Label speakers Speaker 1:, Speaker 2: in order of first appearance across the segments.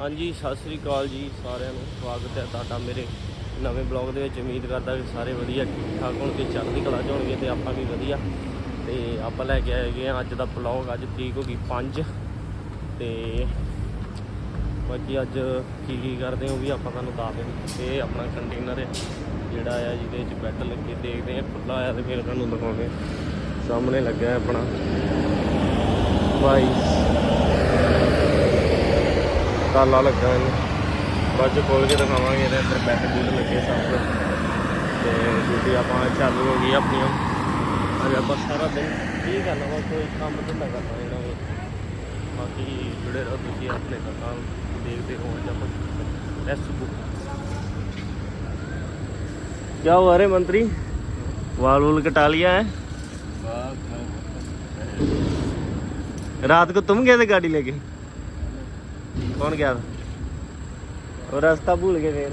Speaker 1: ਹਾਂਜੀ, ਸਤਿ ਸ੍ਰੀ ਅਕਾਲ ਜੀ ਸਾਰਿਆਂ ਨੂੰ। ਸਵਾਗਤ ਹੈ ਤੁਹਾਡਾ ਮੇਰੇ ਨਵੇਂ ਬਲੌਗ ਦੇ ਵਿੱਚ। ਉਮੀਦ ਕਰਦਾ ਕਿ ਸਾਰੇ ਵਧੀਆ ਠੀਕ ਠਾਕ ਹੋਣਗੇ, ਚੜ੍ਹਦੀ ਕਲਾ 'ਚ ਹੋਣਗੇ ਤੇ ਆਪਾਂ ਵੀ ਵਧੀਆ। ਤੇ ਆਪਾਂ ਲੈ ਕੇ ਆਏ ਗਏ ਹਾਂ ਅੱਜ ਦਾ ਬਲੌਗ। ਅੱਜ ਤਰੀਕ ਹੋ ਗਈ 5 ਤੇ ਬਾਕੀ ਅੱਜ ਕੀ ਕੀ ਕਰਦੇ ਹਾਂ ਉਹ ਵੀ ਆਪਾਂ ਤੁਹਾਨੂੰ ਦੱਸ ਦਿੰਦੇ ਤੇ ਇਹ ਆਪਣਾ ਕੰਟੇਨਰ ਹੈ, ਜਿਹੜਾ ਆ, ਜਿਹਦੇ ਵਿੱਚ ਬੈੱਡ ਲੱਗੇ, ਦੇਖਦੇ ਆ ਖੁੱਲਾ ਆ ਤੇ ਫਿਰ ਤੁਹਾਨੂੰ ਦਿਖਾਉਂਦੇ ਸਾਹਮਣੇ ਲੱਗਿਆ ਆਪਣਾ। ਵਾਈਸ ਤਾਲਾ ਲੱਗਾ ਇਹਨੂੰ ਬਾਅਦ ਚ ਖੋਲ ਕੇ ਦਿਖਾਵਾਂਗੇ ਇਹਦੇ ਅੰਦਰ ਬੈੱਡ ਬੁੱਡ ਲੱਗੇ ਸਭ ਤੇ ਡਿਊਟੀ ਆਪਾਂ ਚਾਲੂ ਹੋ ਗਈ ਆਪਣੀ ਅੱਜ ਆਪਾਂ ਸਾਰਾ ਦਿਨ ਕੀ ਕਰਨਾ ਵਾ ਕੋਈ ਕੰਮ ਧੰਦਾ ਕਰਨਾ ਇਹਨਾਂ ਨੂੰ ਬਾਕੀ ਜੁੜੇ ਰਹੋ ਤੁਸੀਂ ਆਪਣੇ ਕੰਮਾਂ ਨੂੰ ਦੇਖਦੇ ਰਹੋ ਅੱਜ ਆਪਾਂ ਰੈਸਟ ਬੁੱਕ क्या हुआ रे मंत्री वाल वूल कटा लिया है रात को तुम गए थे गाड़ी लेके ਕੌਣ ਗਿਆ ਉਹ ਰਸਤਾ ਭੁੱਲ ਗਏ ਫੇਰ।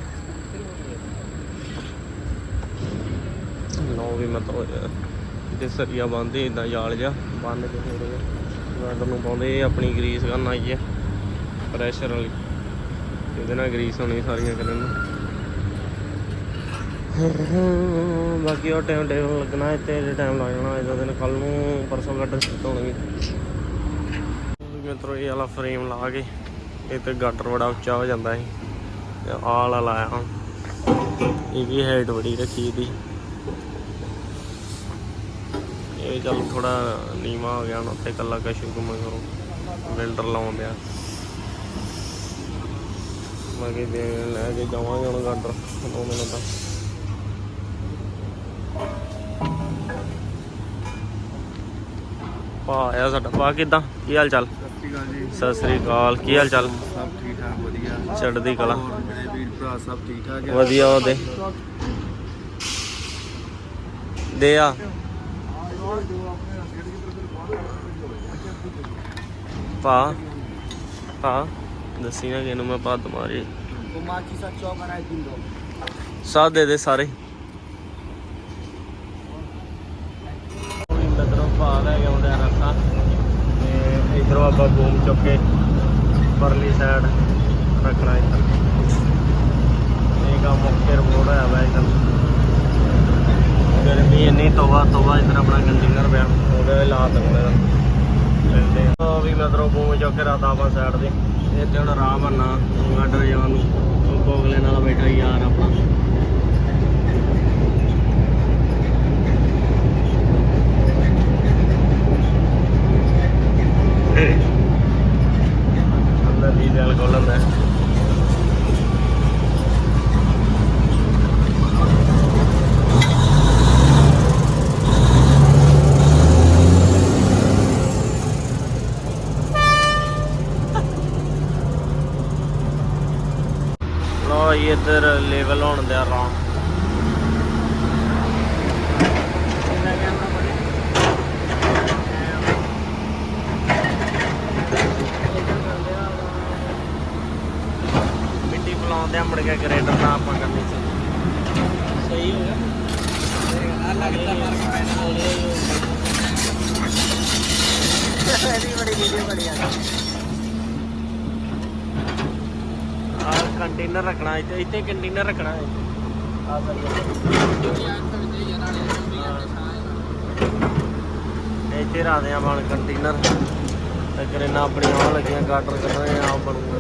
Speaker 1: ਨੋ ਵੀ ਮਤ ਹੋ ਜਾ ਸਰੀਆ ਬੰਦੇ ਇਦਾਂ ਯਾਲ ਜਾ ਬੰਨ ਕੇ ਫੇਰ ਗਾਰਡਰ ਨੂੰ ਪਾਉਂਦੇ ਆਪਣੀ ਗਰੀਸ ਕਰਨ ਆਈ ਹੈ। ਪ੍ਰੈਸ਼ਰ ਵਾਲੀ। ਇਹਦੇ ਨਾਲ ਗਰੀਸ ਹੋਣੀ ਸਾਰੀਆਂ ਕਰਨ ਨੂੰ। ਬਾਕੀ ਉਹ ਟਾਈਮ ਟੇਬਲ ਲੱਗਣਾ ਇੱਥੇ ਜੇ ਟਾਈਮ ਲੱਗ ਜਾਣਾ ਇਹਦਾ ਦਿਨ ਕੱਲ ਨੂੰ ਪਰਸੋਂ ਗੱਡ ਸਿੱਟ ਹੋਣਗੇ ਮਿੱਤਰੋ ਇਹ ਵਾਲਾ ਫਰੇਮ ਲਾ ਕੇ। ਇਹ ਤੇ ਗਾਟਰ ਬੜਾ ਉੱਚਾ ਹੋ ਜਾਂਦਾ ਸੀ। ਤੇ ਆਹ ਲਾਇਆ ਹੁਣ। ਇਹ ਵੀ ਹਾਈਟ ਬੜੀ ਰੱਖੀ ਇਹਦੀ। ਇਹ ਚੱਲ ਥੋੜਾ ਨੀਵਾ ਹੋ ਗਿਆ ਹੁਣ ਉੱਥੇ ਕੱਲਾ ਕਸ਼ੂ ਘੁੰਮ ਕਰੋ ਬਿਲਡਰ ਲਾਉਣ ਦਿਆ ਬਾਕੀ ਦੇ ਲੈ ਕੇ ਜਾਵਾਂਗੇ ਹੁਣ ਗਾਟਰ ਦੋ ਮਿੰਟ ਤੱਕ ਪਾ ਆਇਆ ਸਾਡਾ ਪਾ ਕਿਦਾਂ? ਕੀ ਹਾਲ ਚਾਲ?
Speaker 2: ਸਤਿ ਸ਼੍ਰੀ ਅਕਾਲ ਜੀ।
Speaker 1: ਸਤਿ ਸ੍ਰੀ ਅਕਾਲ। ਕੀ ਹਾਲ ਚਾਲ?
Speaker 2: ਸਭ ਠੀਕ ਠਾਕ ਵਧੀਆ।
Speaker 1: ਚੜ੍ਹਦੀ ਕਲਾ।
Speaker 2: ਮੇਰੇ ਵੀਰ ਭਰਾ ਸਭ ਠੀਕ ਠਾਕ
Speaker 1: ਵਧੀਆ ਉਹਦੇ। ਦੇ ਆ। ਪਾ। ਪਾ। ਦੱਸੀ ਨਾ ਕਿਨੂੰ ਮੈਂ ਪੱਦ ਮਾਰੀ
Speaker 2: ਕੁਮਾਚੀ ਸਾ ਚੌਕ ਦਿੰਦੋ
Speaker 1: ਸਾਥ ਦੇ ਦੇ ਸਾਰੇ। ਮਿੱਤਰੋਂ ਲੈ ਕੇ ਆਉਂਦੇ ਆ ਰਸਤਾ ਤੇ ਇਧਰੋਂ ਆਪਾਂ ਬੂਮ ਚੁੱਕ ਕੇ ਪਰਲੀ ਸਾਈਡ ਰੱਖਣਾ ਇੱਧਰ। ਇਹ ਕੰਮ ਮੁੱਕੇ ਰੋਡ ਹੋਇਆ ਵਾ ਇੱਧਰ। ਗਰਮੀ ਇੰਨੀ ਤੋਬਾ ਤੋਬਾ ਇੱਧਰ ਆਪਣਾ ਕੰਟੇਨਰ ਪਿਆ। ਉਹਦੇ ਲਾ ਦਿੰਦੇ ਆ ਲੈਂਦੇ ਆ। ਵੀ ਮਿੱਤਰੋਂ ਬੂਮ ਚੁੱਕ ਕੇ ਰਾਤਾ ਆਪਾਂ ਸਾਈਡ ਦੇ ਇੱਥੇ ਹੁਣ ਆਰਾਮ ਨਾਲ ਆਰਡਰ ਜਾਣ ਨੂੰ। ਉਹ ਨਾਲ ਬੈਠਾ ਯਾਰ ਆਪਣਾ ਅੰਦਰ ਡੀਜ਼ਲ ਖੋਲਣ ਦਾ ਲੋ ਜੀ ਇੱਧਰ ਲੈਵਲ ਹੋਣ ਦੇ ਆਰਾਮ ਮਿੱਟੀ ਪਲਾਉਂਦੇ ਆ ਮੁੜ ਕੇ ਗ੍ਰੇਡਰ ਨਾ ਆਪਾਂ ਕਰਨੀ ਸੀ। ਸਹੀ ਹੋ ਗਿਆ। ਲੱਗਦਾ ਫ਼ਰਕ ਪੈਣਾ। ਇਹਦੀ ਬੜੀ ਵੀਡੀਓ ਬੜੀ ਆ ਆ ਕੰਟੇਨਰ ਰੱਖਣਾ ਇੱਥੇ ਇੱਥੇ ਕੰਟੇਨਰ ਰੱਖਣਾ ਹੈ। ਆ ਇੱਥੇ ਰਾਦੇ ਆ ਬਣ ਕੰਟੇਨਰ। ਤੇ ਕਰੇਨਾ ਆਪਣੀ ਆਉਣ ਲੱਗੀਆਂ ਗਾਟਰ ਕਰ ਰਹੇ ਆ ਬਣੂਗਾ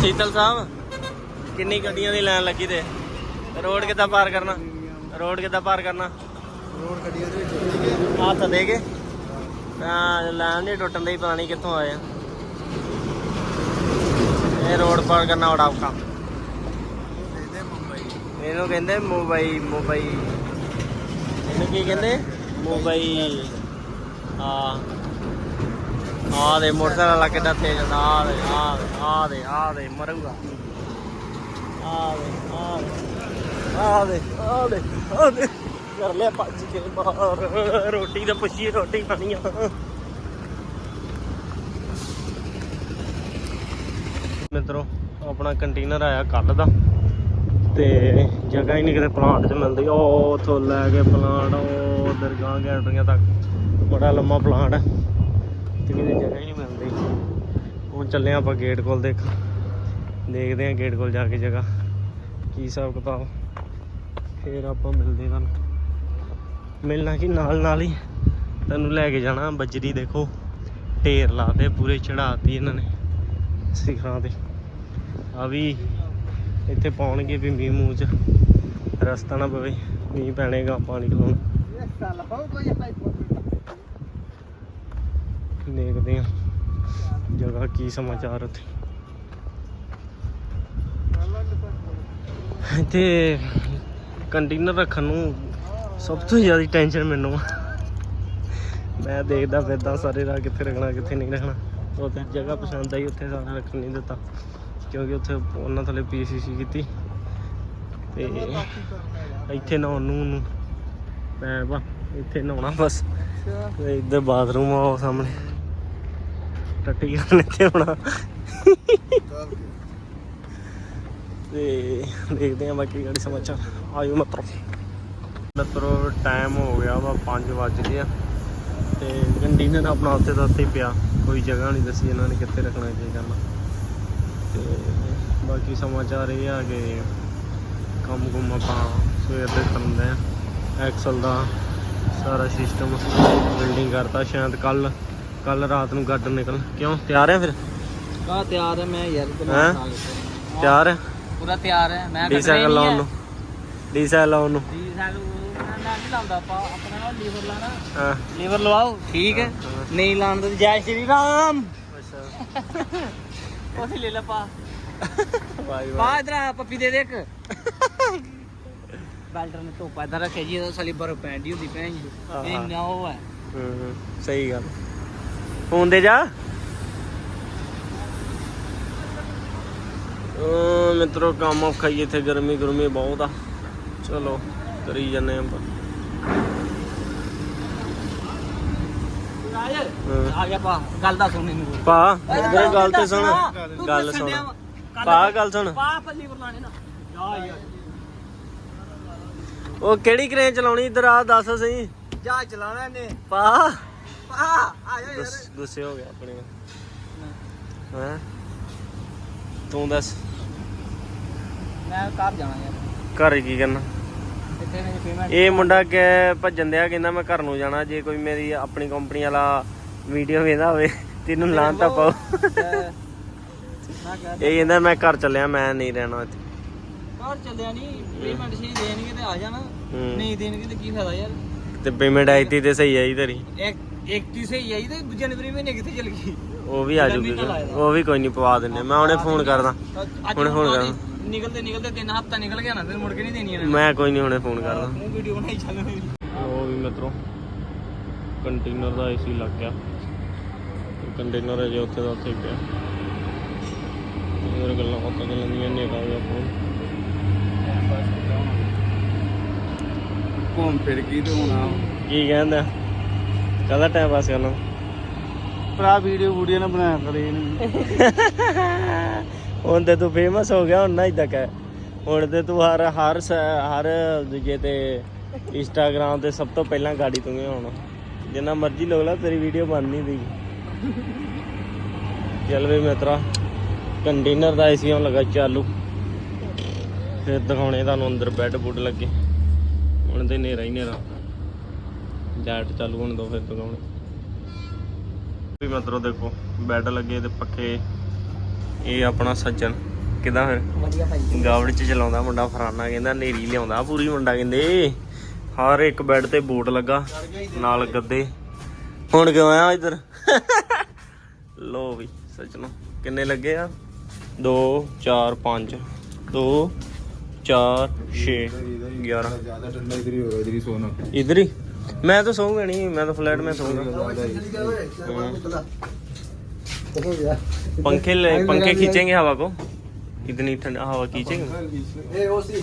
Speaker 1: ਸੀਤਲ ਸਾਹਿਬ ਕਿੰਨੀ ਗੱਡੀਆਂ ਦੀ ਲਾਈਨ ਲੱਗੀ ਤੇ? ਰੋਡ ਕਿੱਦਾਂ ਪਾਰ ਕਰਨਾ? ਰੋਡ ਕਿੱਦਾਂ ਪਾਰ ਕਰਨਾ?
Speaker 2: ਰੋਡ ਵਿੱਚ
Speaker 1: ਹੱਥ ਦੇ ਕੇ? ਤਾਂ ਲਾਈਨ ਨਹੀਂ ਟੁੱਟਣ ਦੀ ਪਤਾ ਨਹੀਂ ਕਿੱਥੋਂ ਆਏ ਆ। ਇਹ ਰੋਡ ਪਾਰ ਕਰਨਾ ਬੜਾ ਔਖਾ।
Speaker 2: ਇਹਦੇ ਮੁੰਬਈ।
Speaker 1: ਇਹਨੂੰ ਕਹਿੰਦੇ ਮੁੰਬਈ ਮੁੰਬਈ। ਇਹਨੂੰ ਕੀ ਕਹਿੰਦੇ? ਮੁੰਬਈ। ਆ ਆ ਦੇ ਮੋਟਰਸਾਈਕਲ ਵਾਲਾ ਕਿੱਦਾਂ ਤੇਜ਼ ਜਾਂਦਾ ਆ ਦੇ ਆ ਦੇ ਆ ਦੇ ਆ ਦੇ ਮਰੂਗਾ। ਆ ਦੇ ਆ ਦੇ ਆ ਦੇ ਆ ਦੇ ਆ ਦੇ। ਕਰ ਲਿਆ, ਭੱਜ ਕੇ ਬਾਹਰ। ਰੋਟੀ ਤਾਂ ਪੁੱਛੀ ਰੋਟੀ ਖਾਣੀ ਆ। ਮਿੱਤਰੋ, ਆਪਣਾ ਕੰਟੇਨਰ ਆਇਆ ਕੱਲ ਦਾ। ਤੇ ਜਗ੍ਹਾ ਹੀ ਨਹੀਂ ਕਿਤੇ ਪਲਾਂਟ 'ਚ ਮਿਲਦੀ। ਉਹ ਉੱਥੋਂ ਲੈ ਕੇ ਪਲਾਂਟ ਉਹ ਉਧਰ ਗਾਂ ਤੱਕ। ਬੜਾ ਲੰਮਾ ਪਲਾਂਟ ਹੈ। ਤੇ ਕਿਤੇ ਜਗ੍ਹਾ ਹੀ ਨਹੀਂ ਮਿਲਦੀ। ਹੁਣ ਚੱਲੇ ਆਪਾਂ ਗੇਟ ਕੋਲ ਦੇਖ। ਦੇਖਦੇ ਹਾਂ ਗੇਟ ਕੋਲ ਜਾ ਕੇ ਜਗ੍ਹਾ। ਕੀ ਹਿਸਾਬ ਕਿਤਾਬ। ਫੇਰ ਆਪਾਂ ਮਿਲਦੇ ਹਾਂ ਤੁਹਾਨੂੰ। ਮਿਲਣਾ ਕਿ ਨਾਲ ਨਾਲ ਹੀ ਤੈਨੂੰ ਲੈ ਕੇ ਜਾਣਾ, ਬਜਰੀ ਦੇਖੋ, ਢੇਰ ਲਾਤੇ, ਪੂਰੇ ਚੜਾਤੀ ਇਹਨਾਂ ਨੇ, ਸਿਖਰਾਂ ਤੇ। ਆ ਵੀ ਇੱਥੇ ਪਾਉਣਗੇ ਵੀ ਮੀਂਹ ਮੂੰਹ ਚ, ਰਸਤਾ ਨਾ ਪਵੇ, ਮੀਂਹ ਪੈਣੇਗਾ ਪਾਣੀ ਖਲੋਣ। ਦੇਖਦੇ ਆ ਜਗ੍ਹਾ ਕੀ ਸਮਾਚਾਰ ਉੱਥੇ। ਇੱਥੇ ਕੰਟੇਨਰ ਰੱਖਣ ਨੂੰ ਸਭ ਤੋਂ ਜ਼ਿਆਦਾ ਟੈਨਸ਼ਨ ਮੈਨੂੰ। ਆ ਮੈਂ ਦੇਖਦਾ ਫਿਰਦਾ ਸਾਰੇ ਰਾਹ ਕਿੱਥੇ ਰੱਖਣਾ, ਕਿੱਥੇ ਨਹੀਂ ਰੱਖਣਾ। ਉੱਥੇ ਜਗ੍ਹਾ ਪਸੰਦ ਆਈ, ਉੱਥੇ ਸਾਰਾ ਰੱਖਣ ਨਹੀਂ ਦਿੱਤਾ। ਕਿਉਂਕਿ ਉੱਥੇ ਉਹਨਾਂ ਥੱਲੇ ਪੀਸੀਸੀ ਕੀਤੀ। ਤੇ ਇੱਥੇ ਨਹਾਉਣ ਨੂੰ ਮੈਂ ਬਾ ਇੱਥੇ ਨਹਾਉਣਾ ਬਸ। ਤੇ ਇੱਧਰ ਬਾਥਰੂਮ ਆ ਉਹ ਸਾਹਮਣੇ। ਟੱਟੀ ਕਰਨ ਇੱਥੇ ਹੋਣਾ। ਤੇ ਦੇਖਦੇ ਆ ਬਾਕੀ ਗਾੜੀ ਸਮਾਚਾਰ। ਆਇਓ ਮਤਰੋ ਮਤਰੋ ਟਾਈਮ ਹੋ ਗਿਆ ਵਾ 5 ਵੱਜ ਗਏ ਆ। ਤੇ ਕੰਟੇਨਰ ਆਪਣਾ ਉੱਥੇ ਦਾ ਉੱਥੇ ਪਿਆ। ਕੋਈ ਜਗ੍ਹਾ ਨਹੀਂ ਦੱਸੀ ਇਹਨਾਂ ਨੇ ਕਿੱਥੇ ਰੱਖਣਾ ਕੀ ਕਰਨਾ। ਤੇ ਬਾਕੀ ਸਮਾਚਾਰ ਇਹ ਆ ਕਿ ਕੰਮ ਕੁਮ ਆਪਾਂ ਸਵੇਰ ਦੇ ਕਰਦੇ ਆ। ਐਕਸਲ ਦਾ ਸਾਰਾ ਸਿਸਟਮ ਬਿਲਡਿੰਗ ਕਰਤਾ ਸ਼ਾਇਦ ਕੱਲ ਕੱਲ ਰਾਤ ਨੂੰ ਗੱਡ ਨਿਕਲ। ਕਿਉਂ? ਤਿਆਰ ਹੈ ਫਿਰ?
Speaker 2: ਕਾ ਤਿਆਰ ਹੈ ਮੈਂ ਯਾਰ
Speaker 1: ਹੈਂ? ਤਿਆਰ ਹੈ
Speaker 2: ਪੂਰਾ ਤਿਆਰ ਹੈ ਮੈਂ
Speaker 1: ਡੀ ਸਾਈਕਲ ਲਾਉਣ ਨੂੰ। ਡੀ ਸਾਈਕਲ ਲਾਉਣ ਨੂੰ।
Speaker 2: ਡੀ ਮੈਂ ਨਹੀਂ ਲਾਉਂਦਾ ਆਪਾਂ ਆਪਣਾ ਨਾਲ ਲੀਵਰ ਲਾਣਾ।
Speaker 1: ਹਾਂ।
Speaker 2: ਲੀਵਰ ਲਵਾਓ ਠੀਕ ਹੈ।
Speaker 1: ਹਾਂ।
Speaker 2: ਨਹੀਂ ਲਾਉਣ ਦੇ ਜੈ ਸ਼੍ਰੀ ਰਾਮ।
Speaker 1: ਅੱਛਾ।
Speaker 2: ਉਹ ਵੀ ਲੈ ਲਾ ਪਾ।
Speaker 1: ਵਾਈ
Speaker 2: ਪਾ ਇਧਰ ਆ ਪੱਪੀ ਦੇ ਦੇ ਇੱਕ। ਬੈਲਟਰ ਨੇ ਧੋਪਾ ਇਧਰ ਰੱਖਿਆ ਜੀ ਇਹਦਾ ਸਾਲੀ ਬਰਫ ਪੈਂਦੀ ਹੁੰਦੀ ਭੈਣ ਜੀ।
Speaker 1: ਹਾਂ,
Speaker 2: ਇਹ
Speaker 1: ਹਾਂ।
Speaker 2: ਨਾ ਉਹ ਹੈ।
Speaker 1: ਹੂੰ ਸਹੀ ਗੱਲ। ਫੋਨ ਦੇ ਜਾ। ਉਹ ਮਿੱਤਰੋ ਕੰਮ ਔਖਾ ਹੀ ਇੱਥੇ ਗਰਮੀ ਗਰਮੀ ਬਹੁਤ ਆ। ਚਲੋ। ਕਰੀ ਜਾਂਦੇ ਆਪਾਂ।
Speaker 2: ਆ ਗਿਆ ਪਾ ਗੱਲ ਦਾ ਸੁਣ ਮੈਨੂੰ।
Speaker 1: ਪਾ। ਮੇਰੇ ਗੱਲ ਤੇ ਸੁਣ। ਗੱਲ ਸੁਣ। ਪਾ ਗੱਲ ਸੁਣ।
Speaker 2: ਪਾ ਪੱਲੀ ਪਰ ਲਾਣੇ ਨਾ। ਜਾ ਯਾਰ।
Speaker 1: ਉਹ ਕਿਹੜੀ ਕ੍ਰੇਨ ਚਲਾਉਣੀ? ਇਧਰ ਆ ਦੱਸ ਸਹੀ।
Speaker 2: ਜਾ ਚਲਾਣਾ ਇਹਨੇ।
Speaker 1: ਪਾ।
Speaker 2: ਪਾ ਆ ਜਾ ਯਾਰ।
Speaker 1: ਗੁੱਸ- ਹੋ ਗਿਆ ਆਪਣੇ ਹੈਂ? ਤੂੰ ਦੱਸ।
Speaker 2: ਮੈਂ ਘਰ ਜਾਣਾ ਯਾਰ।
Speaker 1: ਘਰ ਕੀ ਕਰਨਾ?
Speaker 2: ਪੇਮੈਂਟ
Speaker 1: ਇਹ ਮੁੰਡਾ ਕਿ ਭੱਜਣ ਦਿਆ ਕਹਿੰਦਾ ਮੈਂ ਘਰ ਨੂੰ ਜਾਣਾ ਜੇ ਕੋਈ ਮੇਰੀ ਆਪਣੀ ਕੰਪਨੀ ਵਾਲਾ ਵੀਡੀਓ ਵੇਖਦਾ ਹੋਵੇ ਤੈਨੂੰ ਲਾਂ ਤਾਂ ਪਾਓ। ਇਹ ਕਹਿੰਦਾ ਮੈਂ ਘਰ ਚੱਲਿਆ ਮੈਂ ਨਹੀਂ ਰਹਿਣਾ ਇੱਥੇ।
Speaker 2: ਘਰ ਚੱਲਿਆ ਨਹੀਂ ਪੇਮੈਂਟ ਸੀ ਦੇਣਗੇ ਤੇ ਆ ਜਾਣਾ। ਨਹੀਂ ਦੇਣਗੇ ਤੇ ਕੀ ਫਾਇਦਾ ਯਾਰ?
Speaker 1: ਤੇ ਪੇਮੈਂਟ ਆਈ ਤੀ ਤੇ ਸਹੀ ਆਈ ਤੇਰੀ।
Speaker 2: ਇੱਕ ਇੱਕ ਤੀ ਸਹੀ ਆਈ ਤੇ ਜਨਵਰੀ ਮਹੀਨੇ ਕਿੱਥੇ ਚਲ ਗਈ?
Speaker 1: ਉਹ ਵੀ ਆ ਜੂਗੀ। ਉਹ ਵੀ ਕੋਈ ਨਹੀਂ ਪਵਾ ਦਿੰਦੇ। ਮੈਂ ਹੁਣੇ ਫੋਨ ਕਰਦਾ। ਹੁਣ- ਹੁਣ
Speaker 2: ਹੁਣ
Speaker 1: ਕਰਾਂ।
Speaker 2: ਨਿਕਲਦੇ ਨਿਕਲਦੇ ਤਿੰਨ ਹਫ਼ਤਾ ਨਿਕਲ ਗਿਆ ਨਾ ਫਿਰ ਮੁੜ ਕੇ ਨਹੀਂ ਦੇਣੀ ਇਹਨਾਂ ਨੇ।
Speaker 1: ਮੈਂ ਕੋਈ ਨਹੀਂ ਹੁਣੇ ਫੋਨ ਕਰਦਾ।
Speaker 2: ਉਹ ਵੀਡੀਓ ਬਣਾਈ ਚੱਲ ਮੇਰੀ
Speaker 1: ਉਹ ਵੀ ਮਿੱਤਰੋ ਕੰਟੇਨਰ ਦਾ ਏਸੀ ਲੱਗ ਗਿਆ। ਕੰਟੇਨਰ ਅਜੇ ਉੱਥੇ ਦਾ ਉੱਥੇ ਪਿਆ। ਹੋਰ ਗੱਲਾਂ ਬਾਤਾਂ ਚੱਲਦੀਆਂ ਨੇ ਕਾ ਗਿਆ ਫੋਨ
Speaker 2: ਘੁੰਮ ਫਿਰ ਕੀ ਤੇ ਹੋਣਾ
Speaker 1: ਕੀ ਕਹਿੰਦਾ? ਕਹਦਾ ਟਾਈਮ ਪਾਸ ਕਰਨਾ?
Speaker 2: ਭਰਾ ਵੀਡੀਓ ਵੀਡੀਓ ਨਾ ਬਣਾਇਆ ਕਰੇ ਇਹਨੂੰ।
Speaker 1: ਹੁਣ ਤੇ ਤੂੰ ਫੇਮਸ ਹੋ ਗਿਆ, ਹੁਣ ਨਾ ਇਦਾਂ ਕਹਿ। ਹੁਣ ਤੇ ਤੂੰ ਹਰ ਹਰ ਸ- ਹਰ ਦੂਜੇ ਤੇ ਇੰਸਟਾਗ੍ਰਾਮ ਤੇ ਸਭ ਤੋਂ ਪਹਿਲਾਂ ਗਾੜੀ ਤੂੰ ਹੀ ਹੋਣਾ। ਜਿੰਨਾ ਮਰਜ਼ੀ ਲੋਕ ਲਾ, ਤੇਰੀ ਵੀਡੀਓ ਬਣ ਨਹੀਂ ਦੀ ਚੱਲ ਵੇ ਮਿੱਤਰਾ ਕੰਟੇਨਰ ਦਾ ਏਸੀ ਹੁਣ ਲੱਗਾ ਚਾਲੂ। ਫਿਰ ਦਿਖਾਉਣੇ ਤੁਹਾਨੂੰ ਅੰਦਰ ਬੈੱਡ ਬੁੱਡ ਲੱਗੇ। ਹੁਣ ਤੇ ਹਨੇਰਾ ਹੀ ਹਨੇਰਾ। ਜੈਟ ਚਾਲੂ ਹੋਣ ਦੋ ਫਿਰ ਦਿਖਾਉਣੇ। ਵੀ ਮਿੱਤਰੋ ਦੇਖੋ ਬੈੱਡ ਲੱਗੇ ਤੇ ਪੱਖੇ ਇਹ ਆਪਣਾ ਸੱਜਣ। ਕਿਦਾਂ ਫਿਰ? ਗਾਵੜ ਚ ਚਲਾਉਂਦਾ ਮੁੰਡਾ ਫਰਾਨਾ ਕਹਿੰਦਾ ਨੇਰੀ ਲਿਆਉਂਦਾ ਪੂਰੀ ਮੁੰਡਾ ਕਹਿੰਦੇ ਹਰ ਇੱਕ ਬੈੱਡ ਤੇ ਬੂਟ ਲੱਗਾ ਨਾਲ ਗੱਦੇ। ਹੁਣ ਕਿਉਂ ਆਇਆ ਇੱਧਰ? ਲੋ ਵੀ ਸੱਜਣੋ ਕਿੰਨੇ ਲੱਗੇ ਆ? 2 4 5 2 4 6 11
Speaker 2: ਜ਼ਿਆਦਾ ਠੰਡਾ ਇਧਰ ਹੀ। ਹੋਗਾ ਇਧਰ ਸੋਣਾ ਇਧਰ
Speaker 1: ਮੈਂ ਤਾਂ ਸੌਂਗਾ ਨਹੀਂ ਮੈਂ ਤਾਂ ਫਲੈਟ ਮੈਂ ਸੌਂਗਾ। में सोऊंगा पंखे ले- पंखे खींचेंगे हवा को इतनी ठंडा हवा खींचेंगे
Speaker 2: ए ओसी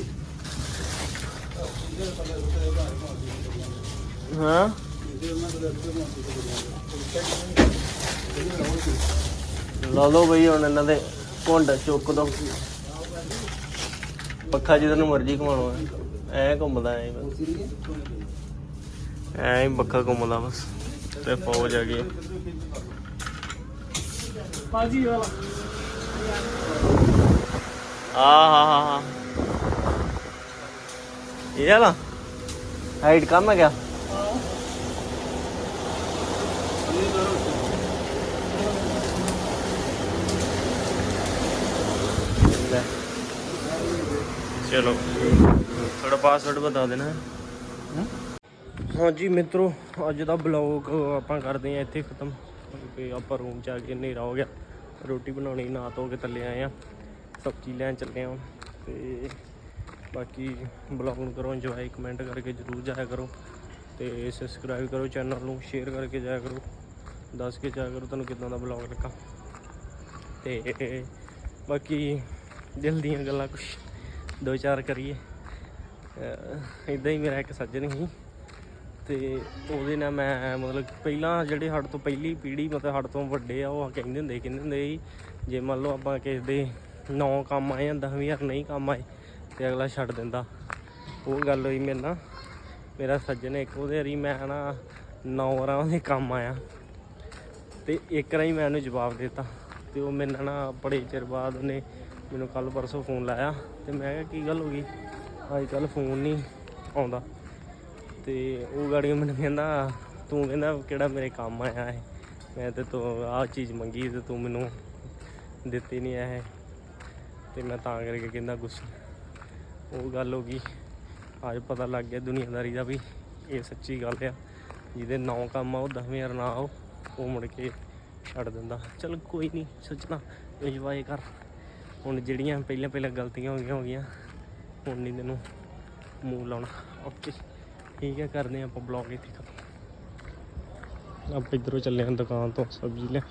Speaker 1: हाँ ਲਾ ਲਓ ਬਈ ਹੁਣ ਇਹਨਾਂ ਦੇ ਘੁੰਡ ਚੁੱਕ ਦੋ ਪੱਖਾ ਜਿੱਧਰ ਨੂੰ ਮਰਜ਼ੀ ਘੁਮਾਉਣਾ ਐ ਘੁੰਮਦਾ ਐ ਬਸ ਐ ਹੀ ਪੱਖਾ ਘੁੰਮਦਾ ਬਸ ਤੇ ਫੌਜ ਆ ਗਈ
Speaker 2: ਪਾਜੀ ਵਾਲਾ।
Speaker 1: ਆ ਹਾ ਹਾ ਹਾ। ਇਹ ਵਾਲਾ? ਹਾਈਟ ਕਮ ਹੈ ਕਿਆ? ਲੈ। ਚਲੋ। ਥੋੜਾ ਪਾਸਵਰਡ ਬਤਾ ਦੇਣਾ। ਹਾਂਜੀ ਮਿੱਤਰੋ ਅੱਜ ਦਾ ਬਲੌਗ ਆਪਾਂ ਕਰਦੇ ਆ ਇੱਥੇ ਖਤਮ। ਕਿਉਂਕਿ ਆਪਾਂ ਰੂਮ ਚ ਆ ਕੇ ਹਨੇਰਾ ਹੋ ਗਿਆ। ਰੋਟੀ ਬਣਾਉਣੀ ਨਾ ਧੋ ਕੇ ਥੱਲੇ ਆਏ ਆ। ਸਬਜ਼ੀ ਲੈਣ ਚੱਲੇ ਆ ਤੇ ਬਾਕੀ ਬਲੌਗ ਨੂੰ ਕਰੋ ਇੰਜੋਏ ਕਮੈਂਟ ਕਰਕੇ ਜਰੂਰ ਜਾਇਆ ਕਰੋ। ਤੇ ਸਬਸਕ੍ਰਾਈਬ ਕਰੋ ਚੈਨਲ ਨੂੰ ਸ਼ੇਅਰ ਕਰਕੇ ਜਾਇਆ ਕਰੋ। ਦੱਸ ਕੇ ਜਾਇਆ ਕਰੋ ਤੁਹਾਨੂੰ ਕਿਦਾਂ ਦਾ ਬਲੌਗ ਲੱਗਾ। ਤੇ ਬਾਕੀ ਦਿਲ ਦੀਆਂ ਗੱਲਾਂ ਕੁਛ ਦੋ ਚਾਰ ਕਰੀਏ। ਇਦਾਂ ਹੀ ਮੇਰਾ ਇੱਕ ਸੱਜਣ ਸੀ। ਤੇ ਉਹਦੇ ਨਾਲ ਮੈਂ ਮਤਲਬ ਪਹਿਲਾਂ ਜਿਹੜੇ ਸਾਡੇ ਤੋਂ ਪਹਿਲੀ ਪੀੜ੍ਹੀ ਮਤਲਬ ਸਾਡੇ ਤੋਂ ਵੱਡੇ ਆ, ਉਹ ਕਹਿੰਦੇ ਹੁੰਦੇ ਕਹਿੰਦੇ ਹੁੰਦੇ ਸੀ, ਜੇ ਮੰਨ ਲਓ ਆਪਾਂ ਕਿਸੇ ਦੇ ਨੌ ਕੰਮ ਆਏ ਜਾਂ 10000 ਨਹੀਂ ਕੰਮ ਆਏ ਤੇ ਅਗਲਾ ਛੱਡ ਦਿੰਦਾ। ਉਹ ਗੱਲ ਹੋਈ ਮੇਰੇ ਨਾਲ, ਮੇਰਾ ਸੱਜਣ ਇੱਕ ਉਹਦੇ ਵਾਰੀ ਮੈਂ ਨਾ ਨੌ ਵਾਰਾਂ ਉਹਦੇ ਕੰਮ ਆਇਆ ਤੇ ਇੱਕ ਵਾਰੀ ਮੈਂ ਉਹਨੂੰ ਜਵਾਬ ਦਿੱਤਾ ਤੇ ਉਹ ਮੇਰੇ ਨਾਲ ਨਾ ਬੜੇ ਚਿਰ ਬਾਅਦ ਉਹਨੇ ਮੈਨੂੰ ਕੱਲ ਪਰਸੋਂ ਫੋਨ ਲਾਇਆ ਤੇ ਮੈਂ ਕਿਹਾ, ਕੀ ਗੱਲ ਹੋ ਗਈ? ਅੱਜ ਕੱਲ ਫੋਨ ਨਹੀਂ ਆਉਂਦਾ। ਤੇ ਉਹ ਗਾੜੀ ਮੈਨੂੰ ਕਹਿੰਦਾ, ਤੂੰ ਕਹਿੰਦਾ ਕਿਹੜਾ ਮੇਰੇ ਕੰਮ ਆਇਆ ਹੈ? ਮੈਂ ਤੇ ਤੂੰ ਆਹ ਚੀਜ਼ ਮੰਗੀ ਤੇ ਤੂੰ ਮੈਨੂੰ ਦਿੱਤੀ ਨਹੀਂ ਇਹ। ਤੇ ਮੈਂ ਤਾਂ ਕਰਕੇ ਕਹਿੰਦਾ ਗੁੱਸਾ। ਉਹ ਗੱਲ ਹੋ ਗਈ। ਅੱਜ ਪਤਾ ਲੱਗ ਗਿਆ ਦੁਨੀਆਦਾਰੀ ਦਾ ਵੀ ਇਹ ਸੱਚੀ ਗੱਲ ਆ। ਜਿਹਦੇ ਨੌ ਕੰਮ ਆ, ਉਹ ਦਸਵੇਂ 10000 ਨਾ ਆਓ ਉਹ ਮੁੜ ਕੇ ਛੱਡ ਦਿੰਦਾ। ਚਲ ਕੋਈ ਨਹੀਂ ਸੋਚਣਾ ਇੰਜੋਏ ਕਰ। ਹੁਣ ਜਿਹੜੀਆਂ ਪਹਿਲਾਂ ਪਹਿਲਾਂ ਗਲਤੀਆਂ ਹੋ ਗਈਆਂ ਹੋ ਗਈਆਂ, ਹੁਣ ਨਹੀਂ ਤੈਨੂੰ ਮੂੰਹ ਲਾਉਣਾ। ਓਕੇ ਠੀਕ ਹੈ ਕਰਦੇ ਆਪਾਂ ਬਲੌਗ ਇੱਥੇ ਖਤਮ। ਆਪਾਂ ਇੱਧਰੋਂ ਚੱਲੇ ਹਾਂ ਦੁਕਾਨ ਤੋਂ ਸਬਜ਼ੀ ਲੈ।